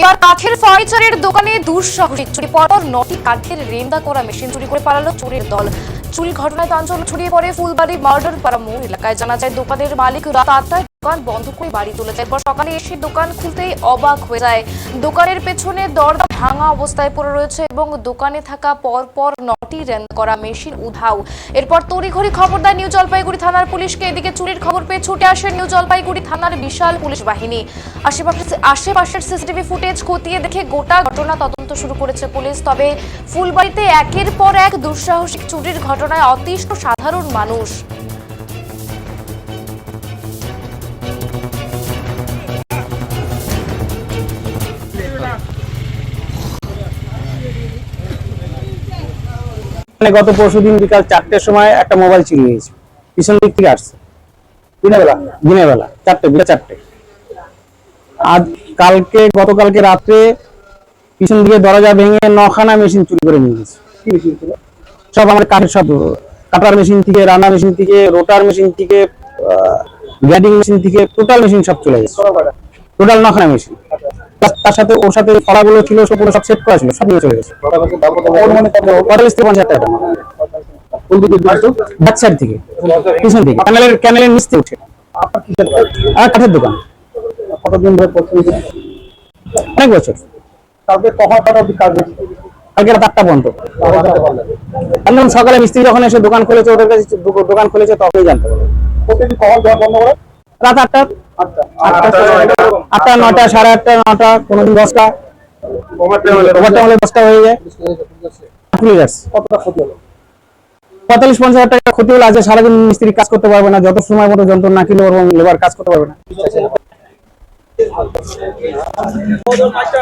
এবার কাঠের ফার্নিচারের দোকানে দুঃসাহসিক চুরি পরপর নটি কাঠের রেন্দা করা মেশিন চুরি করে পালালো চোরের দল। চুরি ঘটনায় চাঞ্চল্য ছড়িয়ে পড়ে ফুলবাড়ি মার্ডার পাড়া মোড় এলাকায়। জানা যায়, দোকানের মালিক রাত আটটায় দোকান বন্ধ করে বাড়ি চলে যায় পর সকালে এসে দোকান খুলতেই অবাক হয়ে যায়। দোকানের পেছনে দরজা ভাঙা অবস্থায় পড়ে রয়েছে এবং দোকানে থাকা পরপর করা মেশিন উধাও। এরপর তড়িঘড়ি খবর দেয় নিউ জলপাইগুড়ি থানার পুলিশকে। এদিকে চুরির খবর পেয়ে ছুটে আসে নিউ জলপাইগুড়ি থানার বিশাল পুলিশ বাহিনী। আশেপাশে আশেপাশের সিসিটিভি ফুটেজ খতিয়ে দেখে গোটা ঘটনা তদন্ত শুরু করেছে পুলিশ। তবে ফুলবাড়িতে একের পর এক দুঃসাহসিক চুরির ঘটনায় অতিষ্ঠ সাধারণ মানুষ। মানে গত পরশু দিন বিকাল চারটের সময় একটা মোবাইল চুরি হয়েছে। পিছন দিক থেকে আসছে। দিনের বেলা? দিনের বেলা। চারটে বিকাল চারটে। আজ কালকে গতকালকে রাত্রে পিছন দিকে দরজা ভেঙে নখানা মেশিন চুরি করে নিয়ে গেছে। সব আমার কাঠের সব কাটার মেশিন থেকে রান্না মেশিন থেকে রোটার মেশিন থেকে গ্যাডিং মেশিন থেকে টোটাল মেশিন সব চলে গেছে। টোটাল নখানা মেশিন তার সাথে ওর সাথে ফলাগুলো ছিল সব পুরো সব সেট করা ছিল সব নিয়ে চলে গেছে। পঁয়তাল্লিশ থেকে পঞ্চাশ টাকা। ব্যাক সাইড থেকে পিছন থেকে ক্যানেলের ক্যানেলের নিচ থেকে উঠে। আর কাঠের দোকান। কতদিন ধরে? অনেক বছর। কখন কটা কাজ রাত আটটা। একদম সকালে মিস্ত্রি যখন এসে দোকান খুলেছে ওদের কাছে দোকান খুলেছে তখনই জানতে প্রতিদিন কখন বন্ধ করে? রাত আটটা। আটটা। নটা সাড়ে আটটা। নটা কোনোদিন দশটা। ওভারটাইম হলে দশটা। হয়ে যায়। পঁয়তাল্লিশ পঞ্চাশ হাজার টাকা ক্ষতি হলে আজকে সারাদিন মিস্ত্রি কাজ করতে পারবে না যত সময় মতো যন্ত্র না কিনলে ওরকম লেবার কাজ করতে পারবে না।